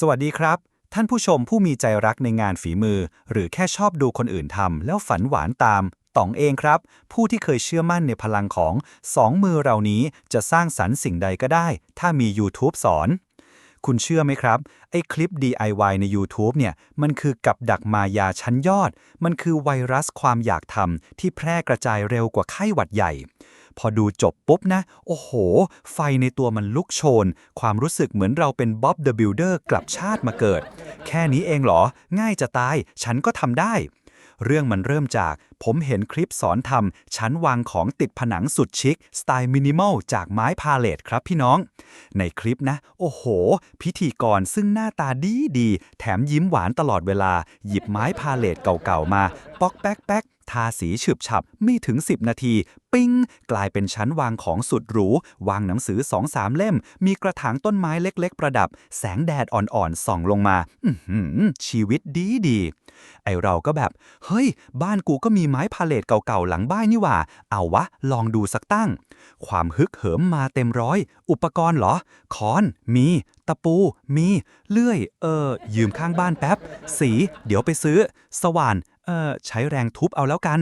สวัสดีครับ ท่านผู้ชมผู้มีใจรักในงานฝีมือ หรือแค่ชอบดูคนอื่นทำแล้วฝันหวานตามต๋องเองครับ ผู้ที่เคยเชื่อมั่นในพลังของสองมือเรานี้จะสร้างสรรค์สิ่งใดก็ได้ ถ้ามี YouTube สอน คุณเชื่อไหมครับ ไอ้คลิป DIY ใน YouTube เนี่ย มันคือกับดักมายาชั้นยอด มันคือไวรัสความอยากทำที่แพร่กระจายเร็วกว่าไข้หวัดใหญ่ พอดูจบปุ๊บนะ โอ้โห ไฟในตัวมันลุกโชน ความรู้สึกเหมือนเราเป็นบ๊อบเดอะบิลเดอร์กลับชาติมาเกิด แค่นี้เองเหรอ ง่ายจะตาย ฉันก็ทำได้ เรื่องมันเริ่มจาก ผมเห็นคลิปสอนทำชั้นวางของติดผนังสุดชิค สไตล์มินิมอลจากไม้พาเลตครับพี่น้อง ในคลิปนะ โอ้โห พิธีกรซึ่งหน้าตาดีดี แถมยิ้มหวานตลอดเวลา หยิบไม้พาเลตเก่าๆมา ป๊อกแป๊กแป๊กทาสีฉึบฉับไม่ถึง 10 นาที ปิ้ง กลายเป็นชั้นวางของสุดหรู วางหนังสือ2-3เล่ม มีกระถางต้นไม้เล็กๆ ประดับ แสงแดดอ่อนๆส่องลงมา อื้อหือชีวิตดีดี ไอเราก็แบบ เฮ้ย บ้านกูก็มีไม้พาเลตเก่าๆ หลังบ้านนี่ว่า เอาวะ ลองดูสักตั้ง ความฮึกเหิมมาเต็มร้อย อุปกรณ์เหรอ ค้อน มี ตะปู มี เลื่อย เออ ยืมข้างบ้านแป๊บ สี เดี๋ยวไปซื้อ สว่านเออใช้แรงทุบเอาแล้วกัน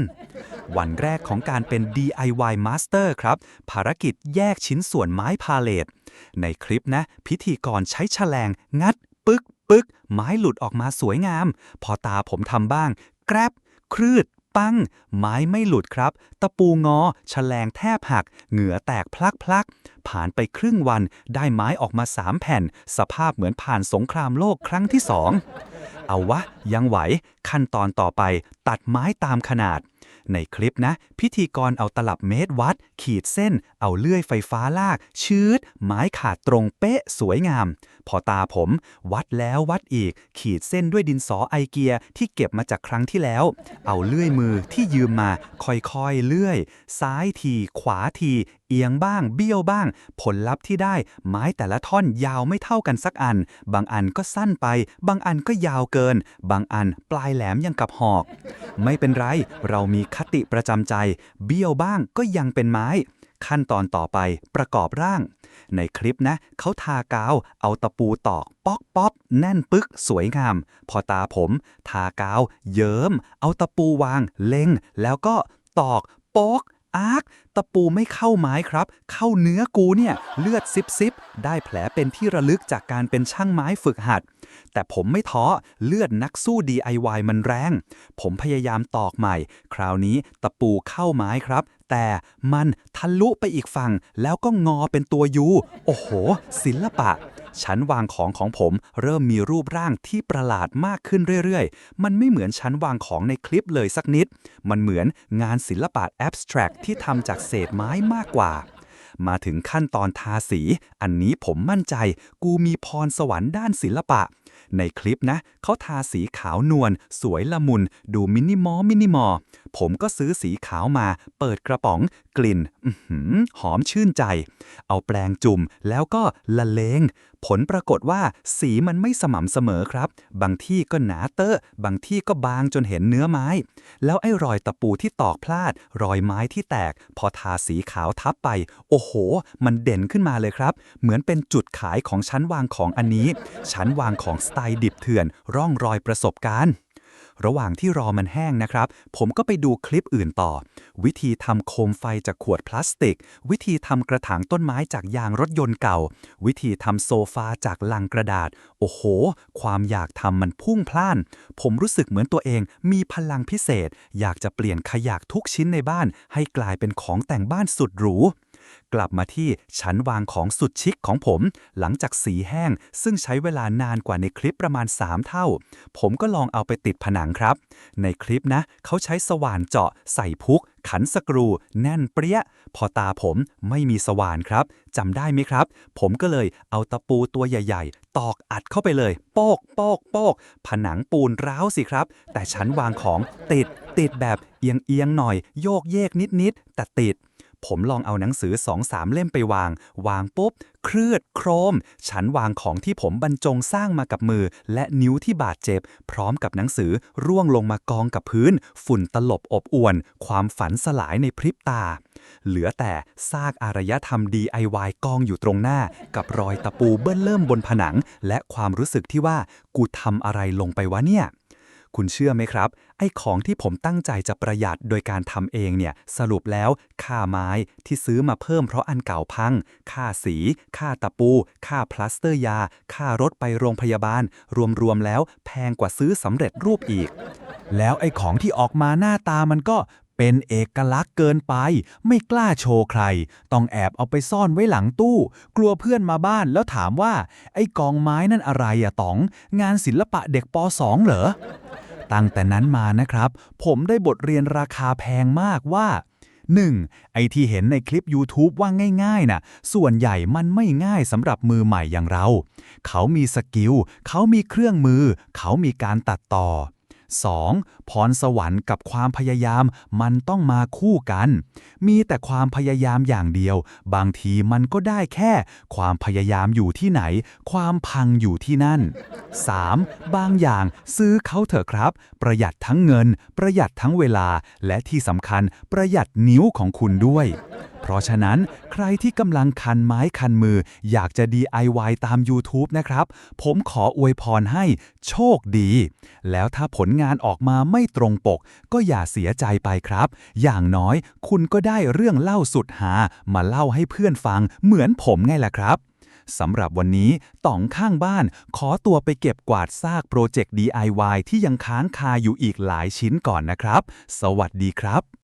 วันแรกของการเป็น DIY Master ครับ ภารกิจแยกชิ้นส่วนไม้พาเลตในคลิปนะ พิธีกรใช้แฉลงงัด ปึก ปึกไม้หลุดออกมาสวยงาม พอตาผมทำบ้าง แกรบครืด ปัง ไม้ไม่หลุดครับ ตะปูงอแฉลงแทบหัก เหงื่อแตกพลักพลัก ผ่านไปครึ่งวันได้ไม้ออกมาสามแผ่น สภาพเหมือนผ่านสงครามโลกครั้งที่สอง เอาวะ ยังไหว ขั้นตอนต่อไป ตัดไม้ตามขนาด ในคลิปนะ พิธีกรเอาตลับเมตรวัด ขีดเส้น เอาเลื่อยไฟฟ้าลาก ชืด ไม้ขาดตรงเป๊ะสวยงาม พอตาผม วัดแล้ววัดอีก ขีดเส้นด้วยดินสอไอเกียที่เก็บมาจากครั้งที่แล้ว เอาเลื่อยมือที่ยืมมาค่อยๆเลื่อย ซ้ายที ขวาที เอียงบ้าง เบี้ยวบ้าง ผลลัพธ์ที่ได้ ไม้แต่ละท่อนยาวไม่เท่ากันสักอัน บางอันก็สั้นไป บางอันก็ยาวเกิน บางอันปลายแหลมยังกับหอก ไม่เป็นไร เรามีคติประจำใจ เบี้ยวบ้างก็ยังเป็นไม้ ขั้นตอนต่อไปประกอบร่าง ในคลิปนะ เขาทากาว เอาตะปูตอก ป๊อกป๊อกแน่นปึก สวยงาม พอตาผม ทากาว เยิ้ม เอาตะปูวาง เล็ง แล้วก็ตอก โป๊ก อาร์คตะปูไม่เข้าไม้ครับ เข้าเนื้อกูเนี่ย เลือดซิบซิบได้แผลเป็นที่ระลึกจากการเป็นช่างไม้ฝึกหัด แต่ผมไม่ท้อ เลือดนักสู้ DIY มันแรง ผมพยายามตอกใหม่ คราวนี้ตะปูเข้าไม้ครับ แต่มันทะลุไปอีกฝั่ง แล้วก็งอเป็นตัวยู โอ้โห ศิลปะ ชั้นวางของของผมเริ่มมีรูปร่างที่ประหลาดมากขึ้นเรื่อยๆ มันไม่เหมือนชั้นวางของในคลิปเลยสักนิด มันเหมือนงานศิลปะแอบสแตรกที่ทำจากเศษไม้มากกว่า มาถึงขั้นตอนทาสี อันนี้ผมมั่นใจ กูมีพรสวรรค์ด้านศิลปะ ในคลิปนะ เขาทาสีขาวนวล สวยละมุน ดูมินิมอลมินิมอล ผมก็ซื้อสีขาวมา เปิดกระป๋อง กลิ่นอื้อหือหอมชื่นใจ เอาแปรงจุ่มแล้วก็ละเลง ผลปรากฏว่าสีมันไม่สม่ำเสมอครับ บางที่ก็หนาเตอะบางที่ก็บางจนเห็นเนื้อไม้ แล้วไอ้รอยตะปูที่ตอกพลาด รอยไม้ที่แตก พอทาสีขาวทับไป โอ้โห มันเด่นขึ้นมาเลยครับ เหมือนเป็นจุดขายของชั้นวางของอันนี้ ชั้นวางของสไตล์ดิบเถื่อน ร่องรอยประสบการณ์ ระหว่างที่รอมันแห้งนะครับ ผมก็ไปดูคลิปอื่นต่อ วิธีทำโคมไฟจากขวดพลาสติก วิธีทำกระถางต้นไม้จากยางรถยนต์เก่า วิธีทำโซฟาจากลังกระดาษ โอ้โห ความอยากทำมันพุ่งพล่าน ผมรู้สึกเหมือนตัวเอง มีพลังพิเศษ อยากจะเปลี่ยนขยะทุกชิ้นในบ้าน ให้กลายเป็นของแต่งบ้านสุดหรู กลับมาที่ชั้นวางของสุดชิคของผม หลังจากสีแห้ง ซึ่งใช้เวลานานกว่าในคลิปประมาณ 3 เท่า ผมก็ลองเอาไปติดผนังครับ ในคลิปนะ เขาใช้สว่านเจาะ ใส่พุก ขันสกรู แน่นเปรี้ย พอตาผมไม่มีสว่านครับจำได้ไหมครับ ผมก็เลยเอาตะปูตัวใหญ่ ๆ ตอกอัดเข้าไปเลย โปกโปกโปกผนังปูนร้าวสิครับ แต่ชั้นวางของติดติดแบบเอียงเอียงหน่อย โยกเยกนิดๆแต่ติด ผมลองเอาหนังสือสองสามเล่มไปวาง วางปุ๊บ เครืดโครม ฉันวางของที่ผมบรรจงสร้างมากับมือ และนิ้วที่บาดเจ็บ พร้อมกับหนังสือร่วงลงมากองกับพื้น ฝุ่นตลบอบอวน ความฝันสลายในพริบตา เหลือแต่ซากอารยธรรม DIY กองอยู่ตรงหน้า กับรอยตะปูเบิ้ลเริ่มบนผนัง และความรู้สึกที่ว่ากูทำอะไรลงไปวะเนี่ย คุณเชื่อไหมครับ ไอ้ของที่ผมตั้งใจจะประหยัดโดยการทำเองเนี่ย สรุปแล้ว ค่าไม้ที่ซื้อมาเพิ่มเพราะอันเก่าพัง ค่าสี ค่าตะปู ค่าพลาสเตอร์ยา ค่ารถไปโรงพยาบาล รวมๆแล้วแพงกว่าซื้อสำเร็จรูปอีก แล้วไอ้ของที่ออกมาหน้าตามันก็เป็นเอกลักษณ์เกินไป ไม่กล้าโชว์ใคร ต้องแอบเอาไปซ่อนไว้หลังตู้ กลัวเพื่อนมาบ้านแล้วถามว่า ไอ้กองไม้นั่นอะไรอะต๋อง งานศิลปะเด็กป .2 เหรอ ตั้งแต่นั้นมานะครับ ผมได้บทเรียนราคาแพงมากว่า 1. ไอที่เห็นในคลิป YouTube ว่าง่ายๆน่ะ ส่วนใหญ่มันไม่ง่ายสำหรับมือใหม่อย่างเรา เขามีสกิล เขามีเครื่องมือ เขามีการตัดต่อ 2. พรสวรรค์กับความพยายามมันต้องมาคู่กัน มีแต่ความพยายามอย่างเดียว บางทีมันก็ได้แค่ ความพยายามอยู่ที่ไหน ความพังอยู่ที่นั่น 3. บางอย่างซื้อเขาเถอะครับ ประหยัดทั้งเงิน ประหยัดทั้งเวลา และที่สำคัญประหยัดนิ้วของคุณด้วย เพราะฉะนั้นใครที่กำลังคันไม้คันมือ อยากจะ DIY ตาม YouTube นะครับ ผมขออวยพรให้โชคดี แล้วถ้าผลงานออกมาไม่ตรงปก ก็อย่าเสียใจไปครับ อย่างน้อยคุณก็ได้เรื่องเล่าสุดหา มาเล่าให้เพื่อนฟังเหมือนผมไงล่ะครับสำหรับวันนี้ต่องข้างบ้าน ขอตัวไปเก็บกวาดซากโปรเจกต์ DIY ที่ยังค้างคาอยู่อีกหลายชิ้นก่อนนะครับ สวัสดีครับ